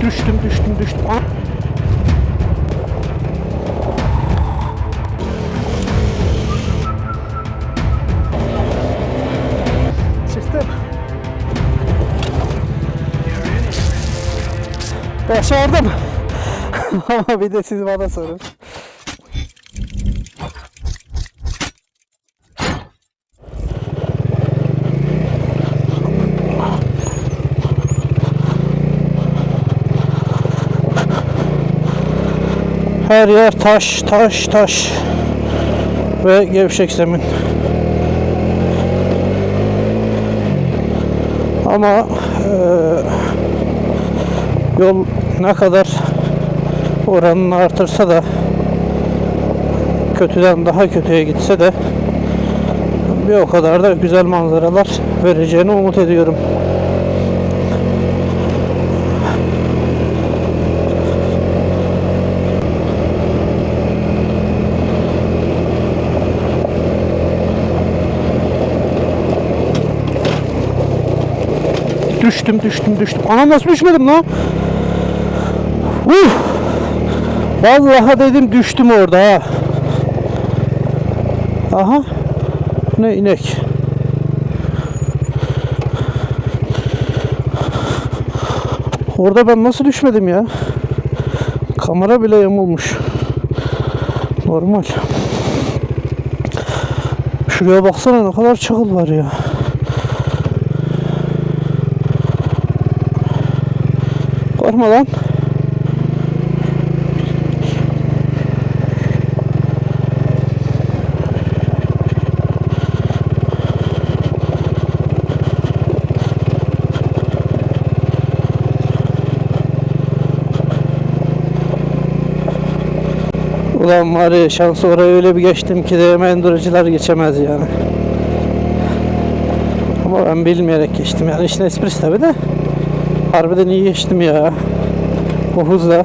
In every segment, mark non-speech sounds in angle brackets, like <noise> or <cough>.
Düştüm düştüm düştüm. Aa! Çıktım. Başardım. <laughs> Ama bir de siz bana sorun. Her yer taş, taş, taş ve gevşek zemin. Ama eee, yol ne kadar oranını artırsa da kötüden daha kötüye gitse de bir o kadar da güzel manzaralar vereceğini umut ediyorum. Düştüm düştüm düştüm. Ana nasıl düşmedim lan? Uf! Vallahi dedim düştüm orada ha. Aha. Ne inek. Orada ben nasıl düşmedim ya? Kamera bile yamulmuş. Normal. Şuraya baksana ne kadar çakıl var ya. Lan. Ulan var ya şansı oraya öyle bir geçtim ki de enduracılar geçemez yani. Ama ben bilmeyerek geçtim yani işin esprisi tabi de. Harbiden iyi geçtim ya. O hızla.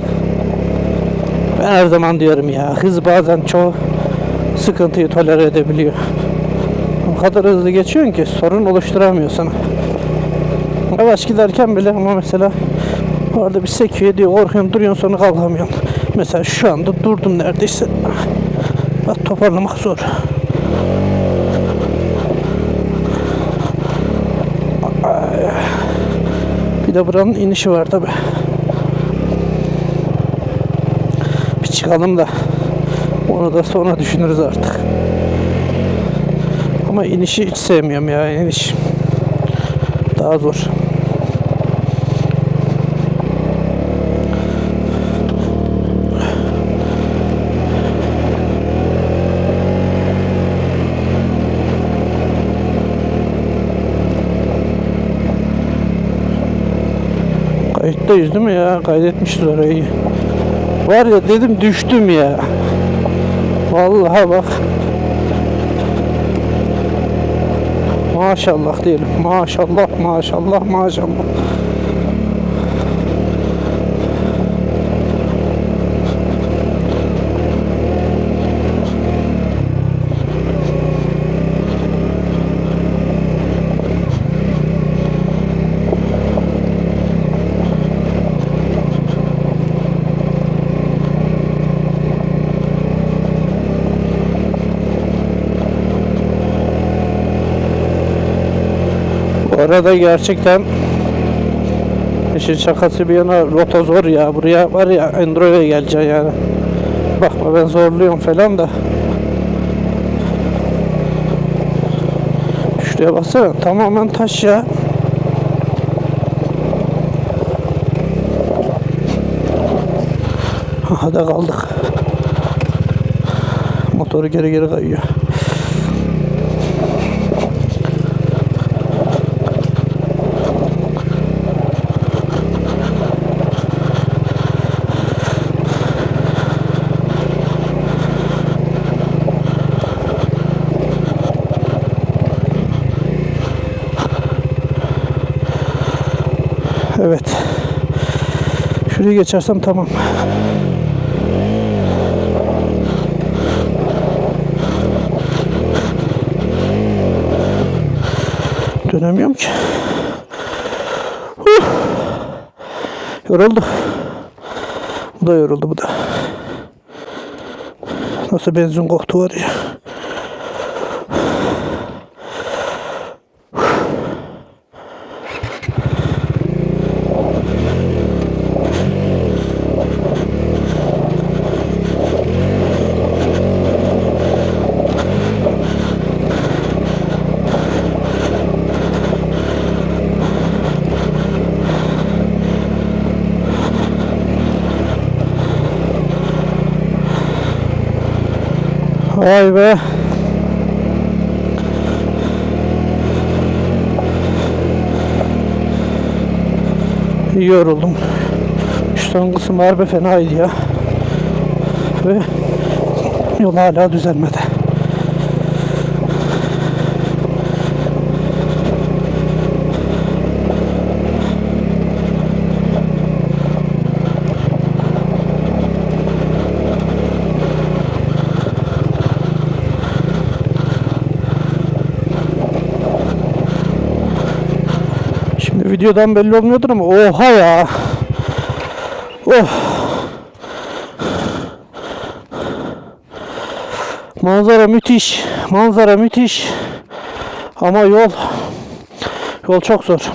Ben her zaman diyorum ya hız bazen çoğu sıkıntıyı tolere edebiliyor. O kadar hızlı geçiyorsun ki sorun oluşturamıyor sana. Yavaş giderken bile ama mesela orada bir sekiyor diyor korkuyorsun duruyorsun sonra kalkamıyorsun. Mesela şu anda durdum neredeyse. Bak toparlamak zor. Bir de buranın inişi var tabi. Bir çıkalım da onu da sonra düşünürüz artık. Ama inişi hiç sevmiyorum ya iniş. Daha zor. Kayıttayız değil mi ya? Kaydetmişiz orayı. Var ya dedim düştüm ya. Vallahi bak. Maşallah diyelim. Maşallah, maşallah, maşallah. Bu arada gerçekten işin şakası bir yana rota zor ya. Buraya var ya Endro'ya geleceksin yani. Bakma ben zorluyorum falan da. Şuraya baksana tamamen taş ya. Hadi kaldık. Motoru geri geri kayıyor. Şurayı geçersem tamam. Dönemiyorum ki. Huh. Yorulduk. Bu da yoruldu bu da. Nasıl benzin koktu var ya. Vay be. Yoruldum. Şu son kısım harbi fenaydı ya. Ve yol hala düzelmedi. Şimdi videodan belli olmuyordur ama oha ya. Oh. Manzara müthiş. Manzara müthiş. Ama yol yol çok zor.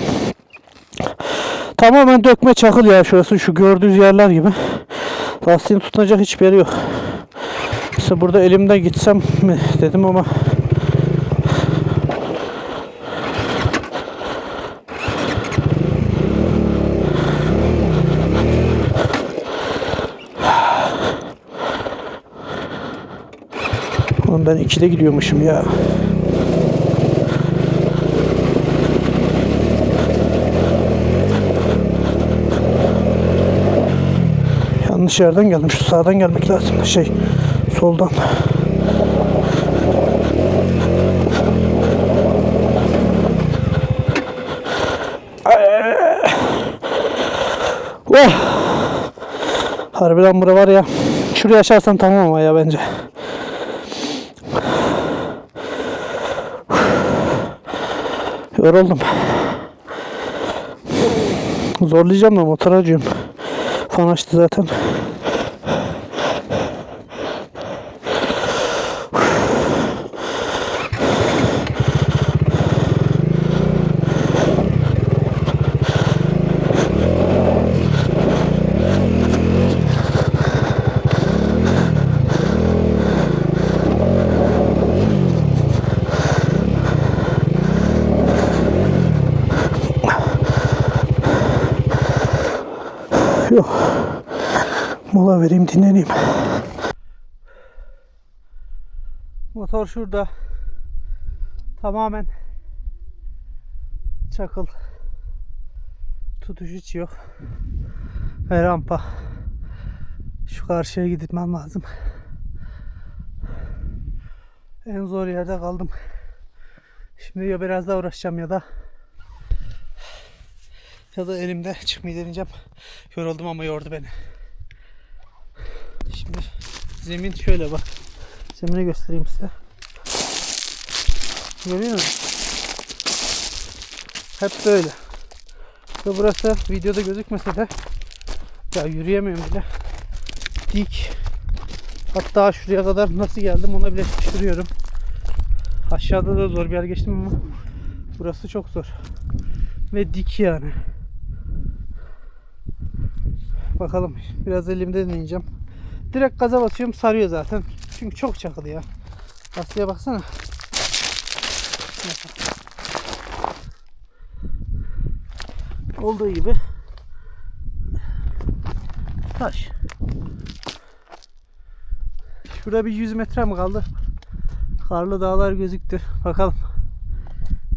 Tamamen dökme çakıl ya şurası şu gördüğünüz yerler gibi. Lastiğin tutunacak hiçbir yeri yok. Mesela burada elimde gitsem mi dedim ama Oğlum ben ikide gidiyormuşum ya. Yanlış yerden geldim. Şu sağdan gelmek lazım. Şey soldan. Harbiden bura var ya. Şuraya açarsan tamam ama ya bence. Yoruldum. Zorlayacağım da motor acıyorum. Fan açtı zaten. Yok. Vereyim dinleneyim. Motor şurada. Tamamen çakıl. Tutuş hiç yok. Ve rampa. Şu karşıya gitmem lazım. En zor yerde kaldım. Şimdi ya biraz daha uğraşacağım ya da ya da elimde çıkmayı deneyeceğim. Yoruldum ama yordu beni. Şimdi zemin şöyle bak. Zemini göstereyim size. Görüyor musun? Hep böyle. Ve burası videoda gözükmese de ya yürüyemiyorum bile. Dik. Hatta şuraya kadar nasıl geldim ona bile şaşırıyorum. Aşağıda da zor bir yer geçtim ama burası çok zor. Ve dik yani. Bakalım biraz elimde deneyeceğim. Direkt gaza basıyorum sarıyor zaten. Çünkü çok çakılı ya. Lastiğe baksana. Olduğu gibi taş. Şurada bir 100 metre mi kaldı? Karlı dağlar gözüktü. Bakalım.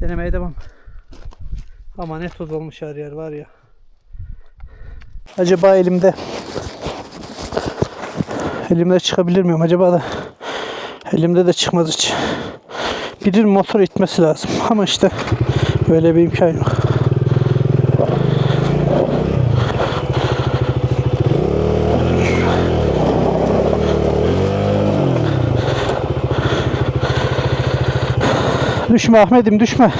Denemeye devam. Ama ne toz olmuş her yer var ya. Acaba elimde elimde çıkabilir miyim acaba da elimde de çıkmaz hiç. Birinin motor itmesi lazım ama işte böyle bir imkan yok. Düşme Ahmet'im düşme.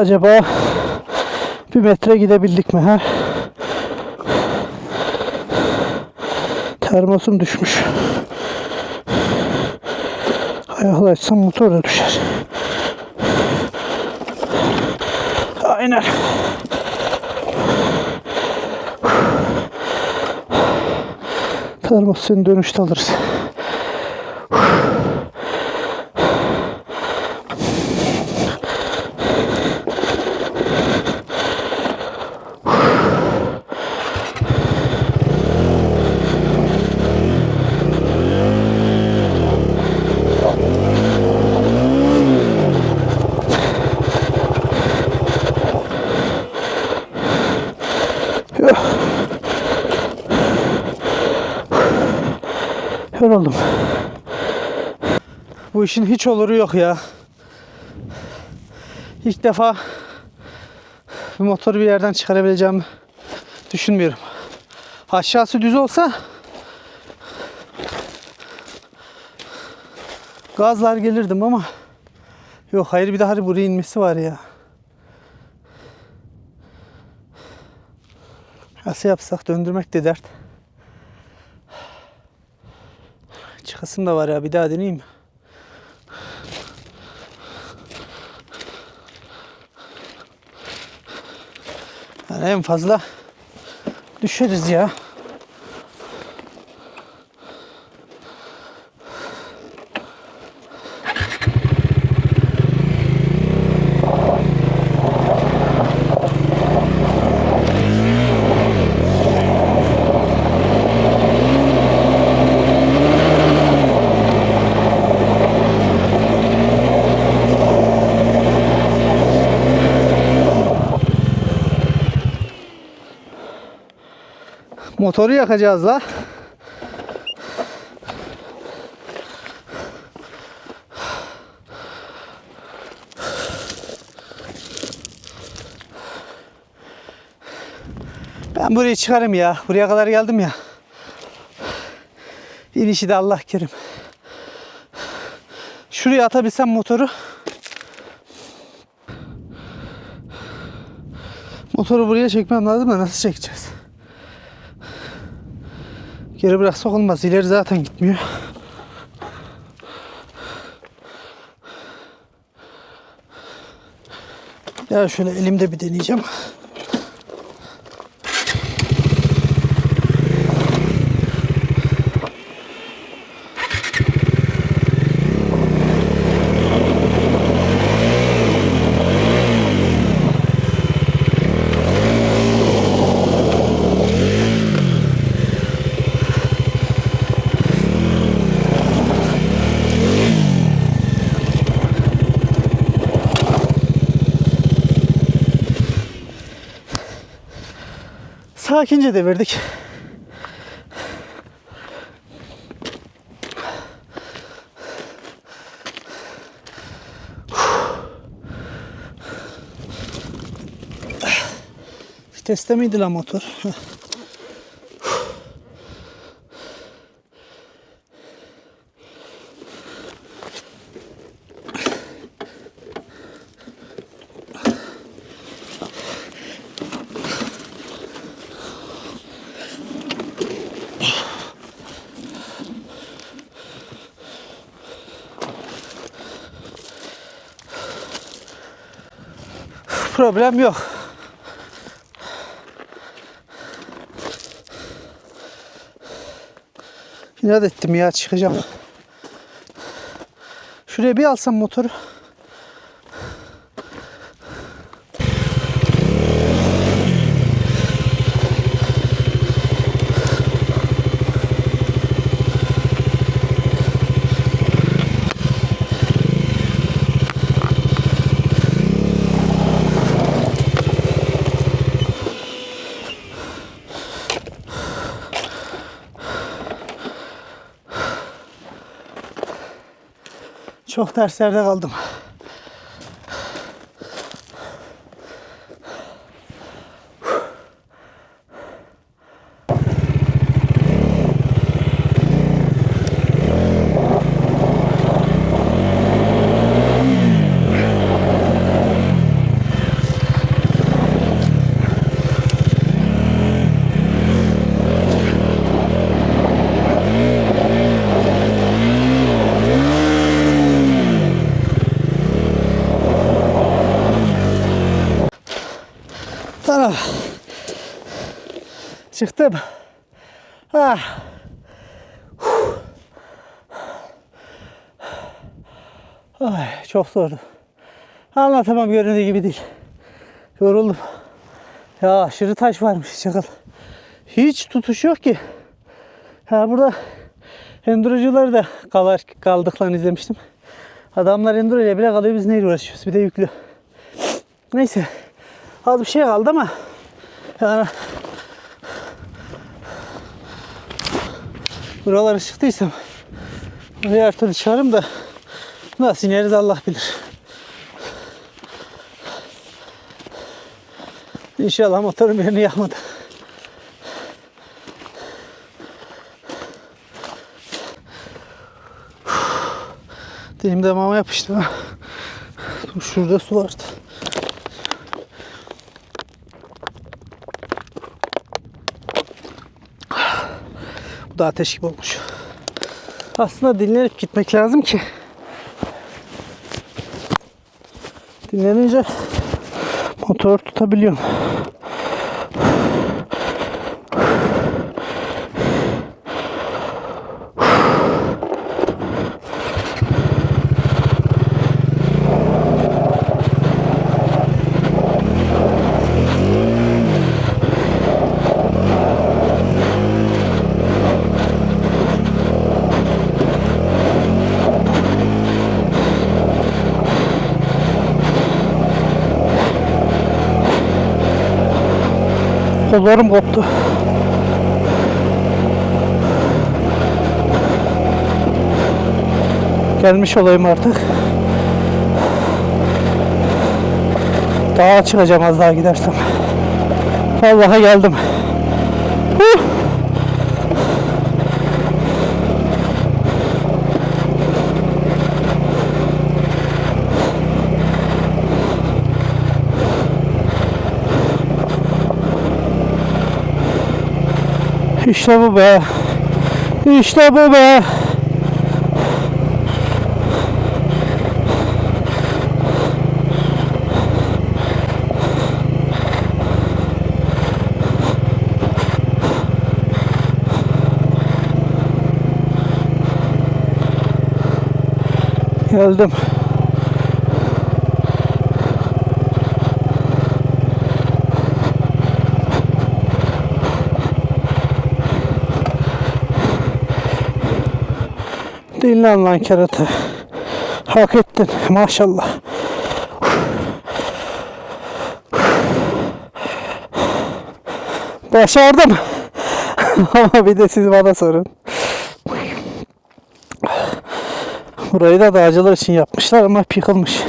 Acaba bir metre gidebildik mi ha? Termosum düşmüş. Ayaklaşsam motor da düşer. Aynen. Termos seni dönüşte alırız. Yoruldum. Bu işin hiç oluru yok ya. İlk defa bir motoru bir yerden çıkarabileceğimi düşünmüyorum. Aşağısı düz olsa gazlar gelirdim ama yok hayır bir de hadi buraya inmesi var ya. Nasıl yapsak döndürmek de dert. Çıkasım da var ya bir daha deneyeyim. Yani en fazla düşeriz ya. Motoru yakacağız la. Ben burayı çıkarım ya. Buraya kadar geldim ya. İnişi de Allah kerim. Şuraya atabilsem motoru. Motoru buraya çekmem lazım da nasıl çekeceğiz? Geri bıraksak olmaz. İleri zaten gitmiyor. Ya şöyle elimde bir deneyeceğim. Sakince devirdik. Viteste miydi la motor? Problem yok. İnat ettim ya çıkacağım. Şuraya bir alsam motoru. Çok terslerde kaldım. Ah. Çıktım. Ah. Ay, çok zordu. Anlatamam göründüğü gibi değil. Yoruldum. Ya aşırı taş varmış çakal. Hiç tutuş yok ki. Ya burada endurocuları da kalar, kaldıklarını izlemiştim. Adamlar enduro ile bile kalıyor biz neyle uğraşıyoruz bir de yüklü. Neyse az bir şey kaldı ama yani buraları çıktıysam her türlü çıkarım da nasıl ineriz Allah bilir. İnşallah motorum birini yakmadı. Dilim damağıma yapıştı. şurada su vardı. Da ateş gibi olmuş. Aslında dinlenip gitmek lazım ki. Dinlenince motor tutabiliyorum. Kollarım koptu. Gelmiş olayım artık. Dağa çıkacağım az daha gidersem. Vallahi geldim. Huh! İşte bu be. İşte bu be. Geldim. Dinlen lan kerata. Hak ettin maşallah. Başardım. <laughs> Ama bir de siz bana sorun. Burayı da dağcılar için yapmışlar ama yıkılmış.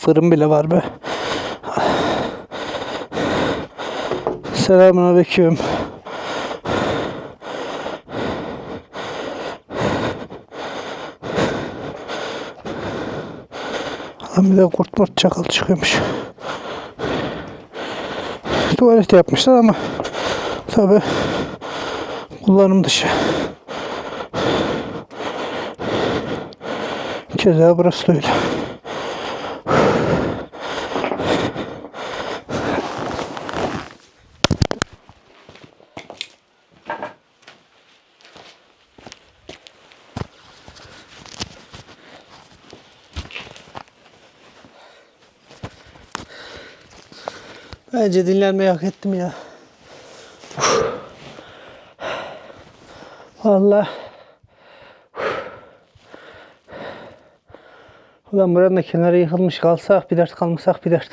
Fırın bile var be. Selamünaleyküm. Lan bir de kurt murt çakal çıkıyormuş. Tuvalet yapmışlar ama tabi kullanım dışı. Keza burası da öyle. Bence dinlenmeyi hak ettim ya. Vallahi. Ulan buranın da kenarı yıkılmış kalsak bir dert kalmasak bir dert.